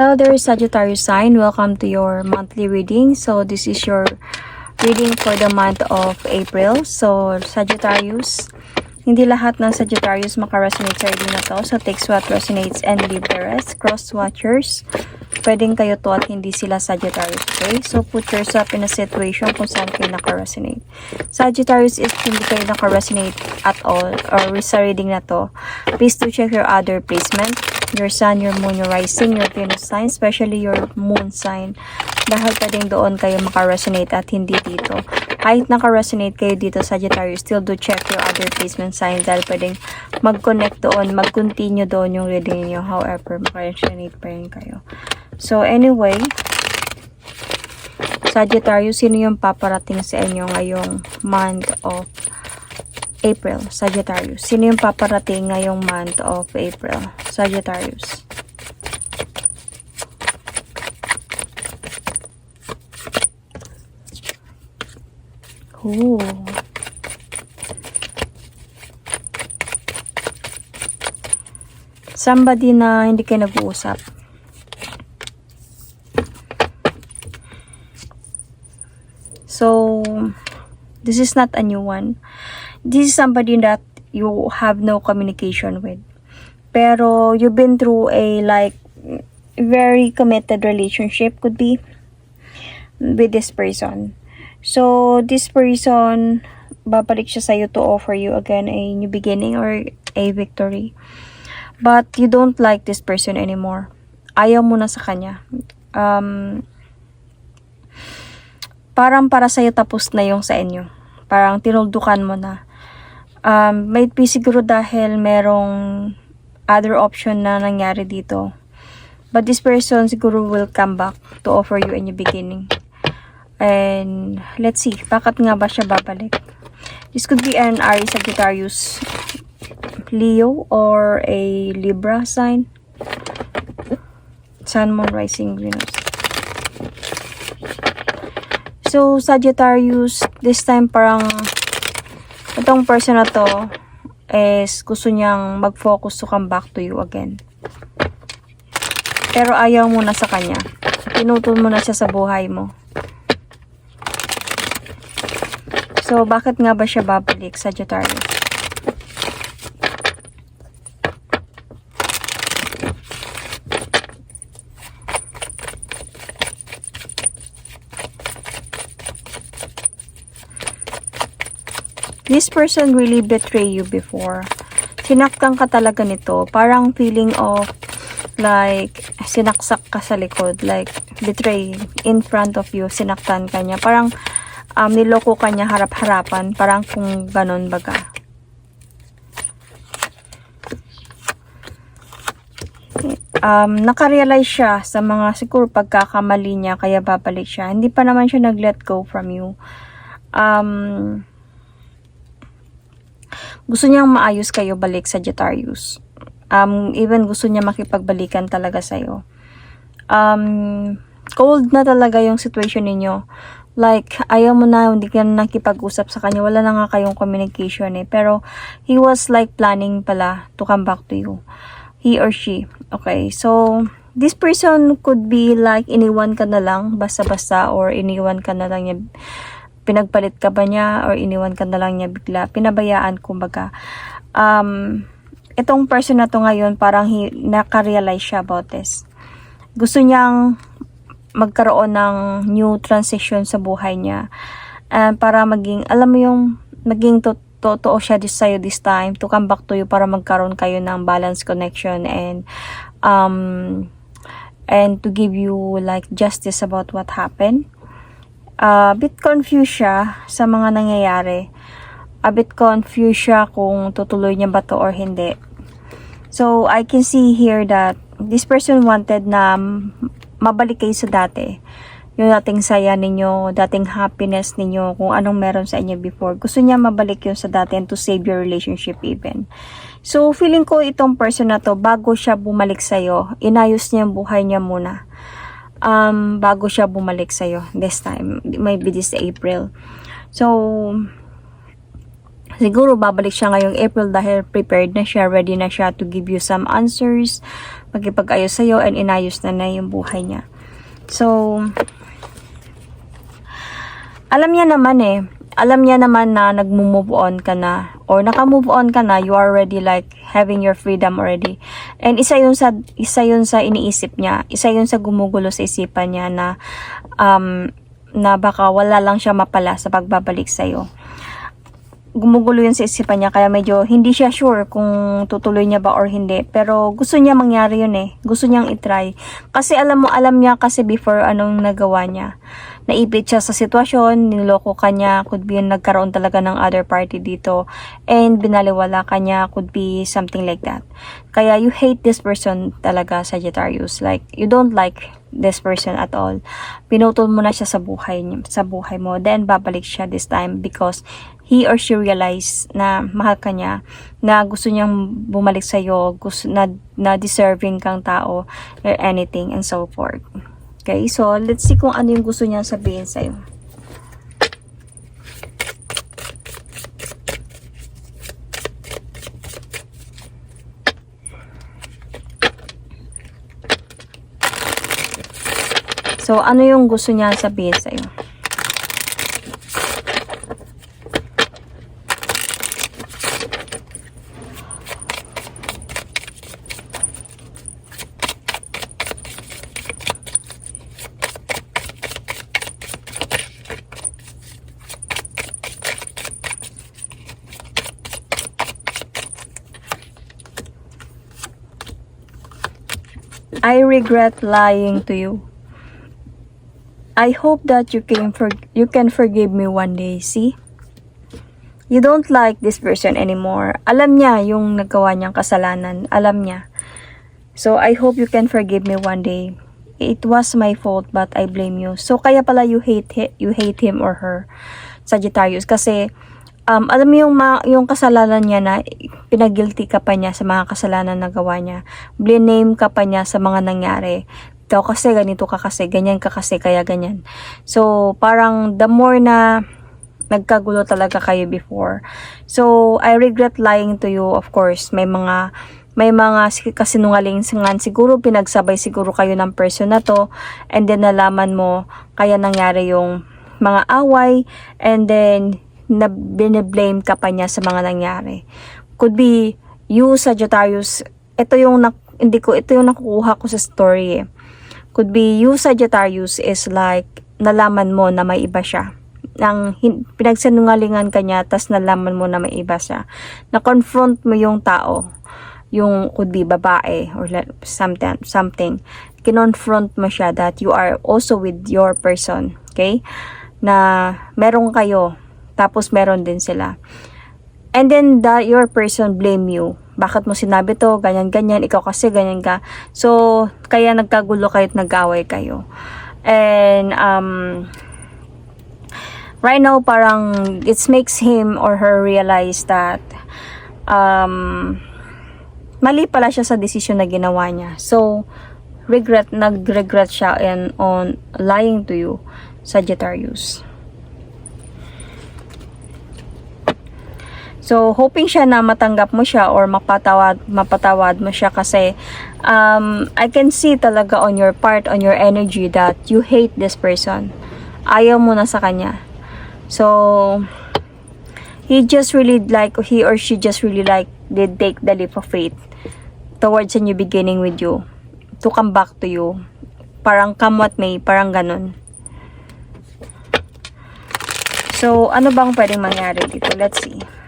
Hello there, Sagittarius sign. Welcome to your monthly reading. So, this is your reading for the month of April. So, Sagittarius, hindi lahat ng Sagittarius makaresonate sa reading na to. So, takes what resonates and leave the rest. Cross watchers, pwedeng kayo to at hindi sila Sagittarius, okay? So, put yourself in a situation kung saan kayo nakaresonate. Sagittarius, if hindi kayo nakaresonate at all or sa reading na to, please do check your other placement your sun, your moon, your rising, your Venus sign, especially your moon sign. Dahil pwedeng doon kayo makaresonate at hindi dito. Kahit nakaresonate kayo dito, Sagittarius, still do check your other placement signs dahil pwedeng mag-connect doon, mag-continue doon yung reading niyo. However, makaresonate pa rin kayo. So, anyway, Sagittarius, sino yung paparating sa inyo ngayong month of April, Sagittarius. Sino yung paparating ngayong month of April, Sagittarius? Ooh. Somebody na hindi kayo nag-uusap. So, this is not a new one this is somebody that you have no communication with. Pero you've been through a like very committed relationship could be with this person. So this person babalik siya sa to offer you again a new beginning or a victory. But you don't like this person anymore. Ayaw mo na sa kanya. Um, parang para sa'yo tapos na yung sa inyo. Parang tinuldukan mo na um, might be siguro dahil merong other option na nangyari dito. But this person siguro will come back to offer you a new beginning. And let's see, bakit nga ba siya babalik? This could be an Aries Sagittarius Leo or a Libra sign. Sun, Moon, Rising, Venus. So, Sagittarius, this time parang itong person na to is gusto niyang mag-focus to come back to you again. Pero ayaw mo na sa kanya. Pinutol mo na siya sa buhay mo. So, bakit nga ba siya babalik, Sagittarius? This person really betray you before. Sinaktan ka talaga nito. Parang feeling of like sinaksak ka sa likod. Like betray in front of you. Sinaktan ka niya. Parang um, niloko ka niya harap-harapan. Parang kung ganon baga. Um, nakarealize siya sa mga siguro pagkakamali niya kaya babalik siya. Hindi pa naman siya nag-let go from you. Um, gusto niyang maayos kayo balik sa Sagittarius. Um, even gusto niya makipagbalikan talaga sa'yo. Um, cold na talaga yung situation ninyo. Like, ayaw mo na, hindi ka na nakipag-usap sa kanya. Wala na nga kayong communication eh. Pero, he was like planning pala to come back to you. He or she. Okay, so, this person could be like, iniwan ka na lang, basta-basta, or iniwan ka na lang niya pinagpalit ka ba niya or iniwan ka na lang niya bigla, pinabayaan kumbaga. Um, itong person na to ngayon parang nakarealize siya about this. Gusto niyang magkaroon ng new transition sa buhay niya. And para maging, alam mo yung, maging to, totoo siya this sa'yo this time to come back to you para magkaroon kayo ng balance connection and um and to give you like justice about what happened uh, bit confused siya sa mga nangyayari. A bit confused siya kung tutuloy niya ba to or hindi. So, I can see here that this person wanted na mabalik kayo sa dati. Yung dating saya ninyo, dating happiness ninyo, kung anong meron sa inyo before. Gusto niya mabalik yun sa dati and to save your relationship even. So, feeling ko itong person na to, bago siya bumalik sa'yo, inayos niya yung buhay niya muna um, bago siya bumalik sa'yo this time. Maybe this April. So, siguro babalik siya ngayong April dahil prepared na siya, ready na siya to give you some answers, magkipag-ayos sa'yo, and inayos na na yung buhay niya. So, alam niya naman eh, alam niya naman na nag-move on ka na or naka-move on ka na, you are already like having your freedom already. And isa yun sa isa yun sa iniisip niya, isa yun sa gumugulo sa isipan niya na um na baka wala lang siya mapala sa pagbabalik sa iyo. Gumugulo yun sa isipan niya kaya medyo hindi siya sure kung tutuloy niya ba or hindi. Pero gusto niya mangyari yun eh. Gusto niyang itry. Kasi alam mo, alam niya kasi before anong nagawa niya naipit siya sa sitwasyon, niloko ka niya, could be nagkaroon talaga ng other party dito, and binaliwala ka niya, could be something like that. Kaya you hate this person talaga, Sagittarius. Like, you don't like this person at all. Pinutol mo na siya sa buhay, sa buhay mo, then babalik siya this time because he or she realize na mahal ka niya, na gusto niyang bumalik sa'yo, gusto, na, na deserving kang tao, or anything, and so forth. Okay, so let's see kung ano yung gusto niya sabihin sa'yo. So, ano yung gusto niya sabihin sa'yo? I regret lying to you. I hope that you can for you can forgive me one day, see? You don't like this person anymore. Alam niya yung nagawa niyang kasalanan. Alam niya. So, I hope you can forgive me one day. It was my fault, but I blame you. So, kaya pala you hate, you hate him or her, Sagittarius. Kasi, um, alam mo yung, ma- yung kasalanan niya na pinagilty ka pa niya sa mga kasalanan na gawa niya. Blame ka pa niya sa mga nangyari. Ikaw kasi, ganito ka kasi, ganyan ka kasi, kaya ganyan. So, parang the more na nagkagulo talaga kayo before. So, I regret lying to you. Of course, may mga may mga si- kasinungaling singan siguro pinagsabay siguro kayo ng person na to and then nalaman mo kaya nangyari yung mga away and then na bine-blame ka pa niya sa mga nangyari. Could be you Sagittarius, ito yung nak- hindi ko ito yung nakukuha ko sa story eh. Could be you Sagittarius is like nalaman mo na may iba siya. Nang pinagsanungalingan ka niya tas nalaman mo na may iba siya. Na-confront mo yung tao. Yung could be babae or something something. Kinonfront mo siya that you are also with your person okay? Na meron kayo tapos meron din sila. And then the, your person blame you. Bakit mo sinabi to? Ganyan ganyan. Ikaw kasi ganyan ka. So kaya nagkagulo kayo nag-away kayo. And um right now parang it makes him or her realize that um mali pala siya sa decision na ginawa niya. So regret nag-regret siya and on lying to you Sagittarius. So, hoping siya na matanggap mo siya or mapatawad, mapatawad mo siya kasi um, I can see talaga on your part, on your energy that you hate this person. Ayaw mo na sa kanya. So, he just really like, he or she just really like, did take the leap of faith towards a new beginning with you. To come back to you. Parang come what may, parang ganun. So, ano bang pwedeng mangyari dito? Let's see.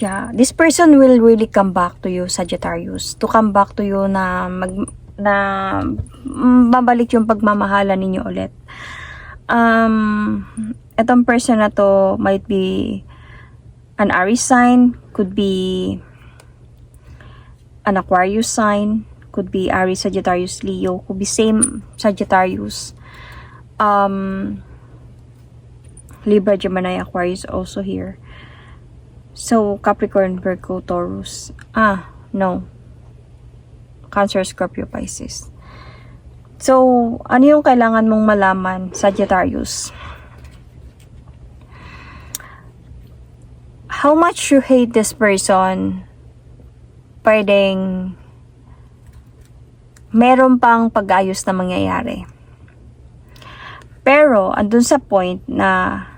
Yeah, this person will really come back to you, Sagittarius. To come back to you na mag na babalik yung pagmamahala ninyo ulit. Um, etong person na to might be an Aries sign, could be an Aquarius sign, could be Aries, Sagittarius, Leo, could be same Sagittarius. Um, Libra, Gemini, Aquarius also here. So, Capricorn, Virgo, Taurus. Ah, no. Cancer, Scorpio, Pisces. So, ano yung kailangan mong malaman, Sagittarius? How much you hate this person, pwedeng meron pang pag-ayos na mangyayari. Pero, andun sa point na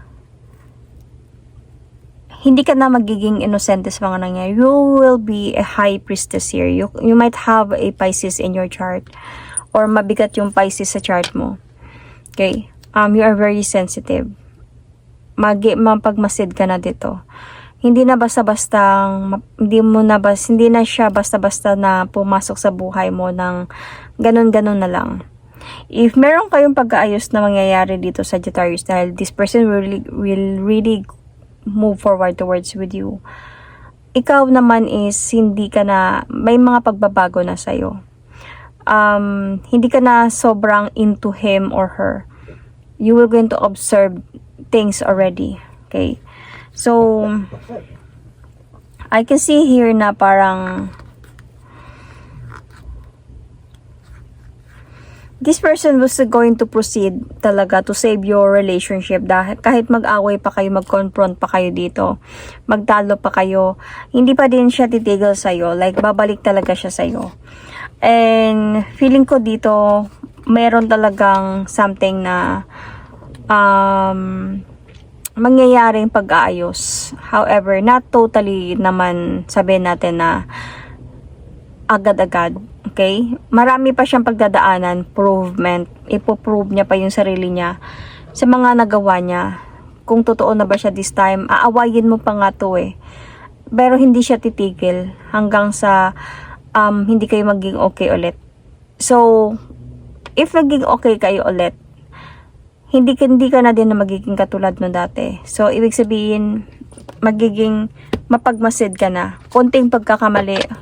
hindi ka na magiging innocent sa mga nangyayari. You will be a high priestess here. You, you might have a Pisces in your chart. Or mabigat yung Pisces sa chart mo. Okay? Um, you are very sensitive. Magi, mapagmasid ka na dito. Hindi na basta-basta, hindi mo na bas, hindi na siya basta-basta na pumasok sa buhay mo ng ganun-ganun na lang. If meron kayong pag-aayos na mangyayari dito sa Sagittarius dahil this person will really, will really move forward towards with you. Ikaw naman is hindi ka na, may mga pagbabago na sa'yo. Um, hindi ka na sobrang into him or her. You will going to observe things already. Okay? So, I can see here na parang this person was going to proceed talaga to save your relationship dahil kahit mag-away pa kayo, mag-confront pa kayo dito, magtalo pa kayo, hindi pa din siya titigil sa'yo. Like, babalik talaga siya sa'yo. And, feeling ko dito, meron talagang something na um, mangyayaring pag-aayos. However, not totally naman sabihin natin na agad-agad. Okay? Marami pa siyang pagdadaanan, provement. Ipoprove niya pa yung sarili niya sa mga nagawa niya. Kung totoo na ba siya this time, aawayin mo pa nga to eh. Pero hindi siya titigil hanggang sa um, hindi kayo maging okay ulit. So, if naging okay kayo ulit, hindi, hindi ka na din na magiging katulad no dati. So, ibig sabihin, magiging mapagmasid ka na. Konting pagkakamali, ka,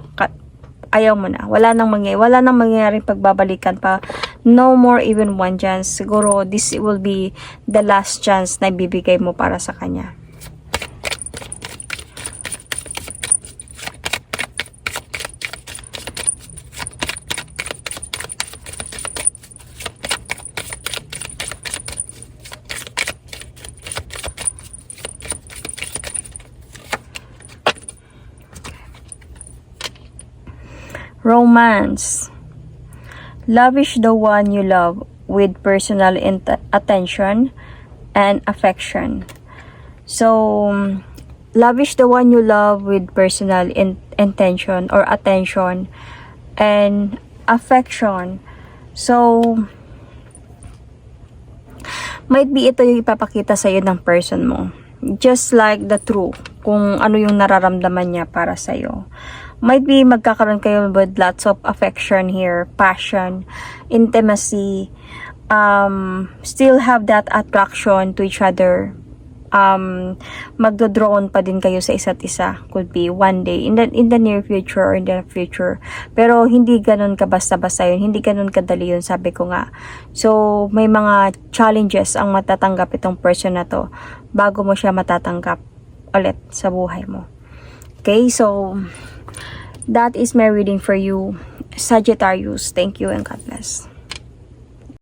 ayaw mo na. Wala nang mangyayari. Wala nang mangyayaring pagbabalikan pa. No more even one chance. Siguro, this will be the last chance na ibibigay mo para sa kanya. Romance. Lavish the one you love with personal attention and affection. So, lavish the one you love with personal in- intention or attention and affection. So, might be ito yung ipapakita sa iyo ng person mo. Just like the truth, kung ano yung nararamdaman niya para sa iyo might be magkakaroon kayo with lots of affection here, passion, intimacy, um, still have that attraction to each other. Um, magdo-drawn pa din kayo sa isa't isa. Could be one day, in the, in the near future or in the future. Pero hindi ganun ka basta-basta yun. Hindi ganun kadali yun, sabi ko nga. So, may mga challenges ang matatanggap itong person na to bago mo siya matatanggap ulit sa buhay mo. Okay, so that is my reading for you, Sagittarius. Thank you and God bless.